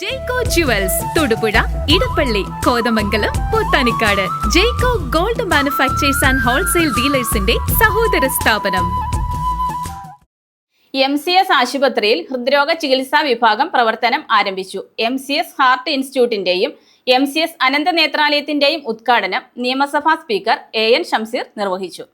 Jayco jewels Thodupuzha Edappally Kothamangalam Pothanicad Jayco gold manufactures and wholesale ഡീലേഴ്സിന്റെ സഹോദര സ്ഥാപനം. M C S ആശുപത്രിയിൽ ഹൃദ്രോഗ ചികിത്സാ വിഭാഗം പ്രവർത്തനം ആരംഭിച്ചു. എം സി എസ് ഹാർട്ട് ഇൻസ്റ്റിറ്റ്യൂട്ടിന്റെയും എം സി എസ് അനന്ത നേത്രാലയത്തിന്റെയും ഉദ്ഘാടനം നിയമസഭാ സ്പീക്കർ എ എൻ ഷംസീർ നിർവഹിച്ചു.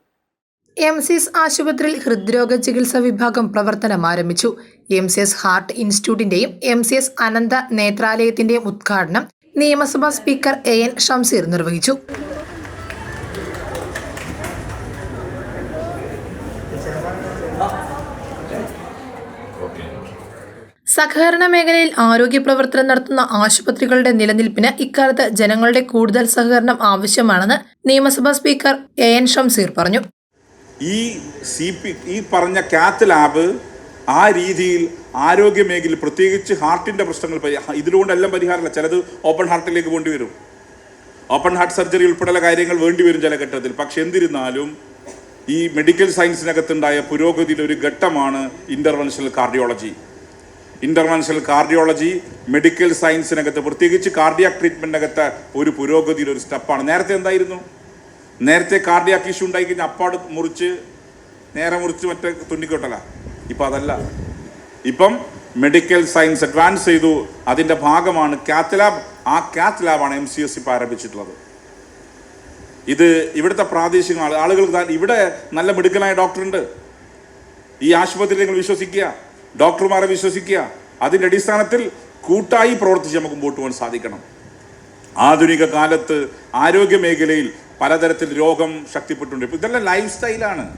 എം സി എസ് ആശുപത്രിയിൽ ഹൃദ്രോഗ ചികിത്സാ വിഭാഗം പ്രവർത്തനം ആരംഭിച്ചു. എം സി എസ് ഹാർട്ട് ഇൻസ്റ്റിറ്റ്യൂട്ടിന്റെയും എം സി എസ് അനന്ത നേത്രാലയത്തിന്റെയും ഉദ്ഘാടനം നിയമസഭാ സ്പീക്കർ എ എൻ ഷംസീർ നിർവഹിച്ചു. സഹകരണ മേഖലയിൽ ആരോഗ്യ പ്രവർത്തനം നടത്തുന്ന ആശുപത്രികളുടെ നിലനിൽപ്പിന് ഇക്കാലത്ത് ജനങ്ങളുടെ കൂടുതൽ സഹകരണം ആവശ്യമാണെന്ന് നിയമസഭാ സ്പീക്കർ എ എൻ ഷംസീർ പറഞ്ഞു. ഈ സി പി ഈ പറഞ്ഞ കാത്ത് ലാബ് ആ രീതിയിൽ ആരോഗ്യ മേഖലയിൽ പ്രത്യേകിച്ച് ഹാർട്ടിന്റെ പ്രശ്നങ്ങൾ പരി- ഇതിലുകൊണ്ടെല്ലാം പരിഹാരമല്ല. ചിലത് ഓപ്പൺ ഹാർട്ടിലേക്ക് കൊണ്ടുവരും വരും. ഓപ്പൺ ഹാർട്ട് സർജറി ഉൾപ്പെടെയുള്ള കാര്യങ്ങൾ വേണ്ടിവരും ചില ഘട്ടത്തിൽ. പക്ഷെ എന്നിരുന്നാലും ഈ മെഡിക്കൽ സയൻസിനകത്തുണ്ടായ പുരോഗതിയുടെ ഒരു ഘട്ടമാണ് interventional cardiology interventional cardiology medical സയൻസിനകത്ത് പ്രത്യേകിച്ച് കാർഡിയാക് ട്രീറ്റ്മെന്റിനകത്ത് ഒരു പുരോഗതിയുടെ ഒരു സ്റ്റെപ്പാണ് നേരത്തെ എന്തായിരുന്നു? നേരത്തെ കാർഡിയാക് ഇഷ്യൂ ഉണ്ടായിക്കഴിഞ്ഞാൽ അപ്പാട് മുറിച്ച് നേരെ മുറിച്ച് മറ്റേ തുന്നിക്കൊട്ടല ഇപ്പം അതല്ല. ഇപ്പം മെഡിക്കൽ സയൻസ് അഡ്വാൻസ് ചെയ്തു. അതിന്റെ ഭാഗമാണ് കാത്ത് ലാബ് ആ കാത്ത് ലാബാണ് എം സി എസ് ഇപ്പം ആരംഭിച്ചിട്ടുള്ളത്. ഇത് ഇവിടുത്തെ പ്രാദേശിക ആളുകൾ ആളുകൾക്ക് ഇവിടെ നല്ല മെഡിക്കലായ ഡോക്ടറുണ്ട്. ഈ ആശുപത്രിയിൽ നിങ്ങൾ വിശ്വസിക്കുക. ഡോക്ടർമാരെ വിശ്വസിക്കുക. അതിന്റെ അടിസ്ഥാനത്തിൽ കൂട്ടായി പ്രവർത്തിച്ച് നമുക്ക് മുമ്പോട്ട് പോകാൻ സാധിക്കണം. ആധുനിക കാലത്ത് ആരോഗ്യ മേഖലയിൽ പലതരത്തിൽ രോഗം ശക്തിപ്പെട്ടുണ്ട് ഇതെല്ലാം ലൈഫ് സ്റ്റൈലാണ്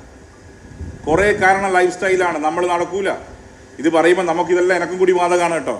കുറേ കാരണം ലൈഫ് സ്റ്റൈലാണ് നമ്മൾ നടക്കൂല. ഇത് പറയുമ്പോൾ നമുക്ക് ഇതെല്ലാം എനക്കും കൂടി ബാധകമാണ് കേട്ടോ.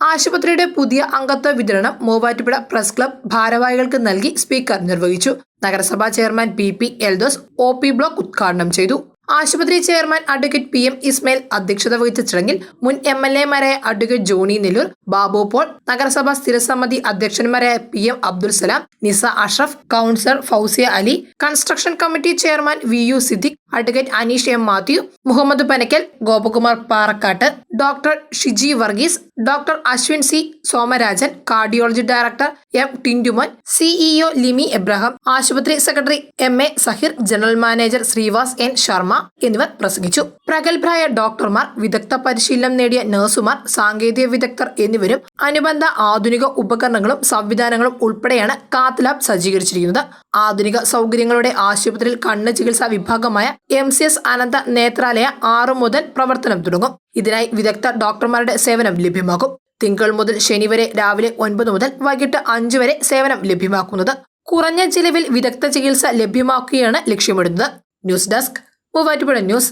ആശുപത്രിയുടെ പുതിയ അംഗത്വ വിതരണം മൂവാറ്റുപുഴ പ്രസ് ക്ലബ് ഭാരവാഹികൾക്ക് നൽകി സ്പീക്കർ നിർവഹിച്ചു. നഗരസഭാ chairman P P Eldose O P block ഉദ്ഘാടനം ചെയ്തു. ആശുപത്രി chairman advocate P M Ismail അധ്യക്ഷത വഹിച്ച ചടങ്ങിൽ മുൻ എം എൽ എമാരായ അഡ്വക്കേറ്റ് ജോണി നെല്ലൂർ ബാബു പോൾ നഗരസഭാ സ്ഥിരസമിതി അധ്യക്ഷന്മാരായ P M Abdul Salam Nisa Ashraf councillor Fousiya Ali construction committee chairman V U Siddique advocate Aneesh M Mathew Muhammad Panakkal Gopakumar Parakkattu doctor Shiji Varghese doctor Ashwin C Somarajan cardiology director M Tindumon CEO Limi Abraham ആശുപത്രി secretary M A Sahir general manager Sreevas N Sharma എന്നിവർ പ്രസംഗിച്ചു. പ്രഗത്ഭരായ ഡോക്ടർമാർ വിദഗ്ധ പരിശീലനം നേടിയ നഴ്സുമാർ സാങ്കേതിക വിദഗ്ധർ എന്നിവരും അനുബന്ധ ആധുനിക ഉപകരണങ്ങളും സംവിധാനങ്ങളും ഉൾപ്പെടെയാണ് കാത്ത് ലാബ് സജ്ജീകരിച്ചിരിക്കുന്നത്. ആധുനിക സൗകര്യങ്ങളുടെ ആശുപത്രിയിൽ കണ്ണ് ചികിത്സാ വിഭാഗമായ M C S Anantha Nethralaya ആറു മുതൽ പ്രവർത്തനം തുടങ്ങും. ഇതിനായി വിദഗ്ധ ഡോക്ടർമാരുടെ സേവനം ലഭ്യമാകും. തിങ്കൾ മുതൽ ശനി വരെ രാവിലെ ഒൻപത് മുതൽ വൈകിട്ട് അഞ്ച് വരെ സേവനം ലഭ്യമാക്കുന്നത്. കുറഞ്ഞ ചിലവിൽ വിദഗ്ധ ചികിത്സ ലഭ്യമാക്കുകയാണ് ലക്ഷ്യമിടുന്നത്. News desk Muvattupuzha news.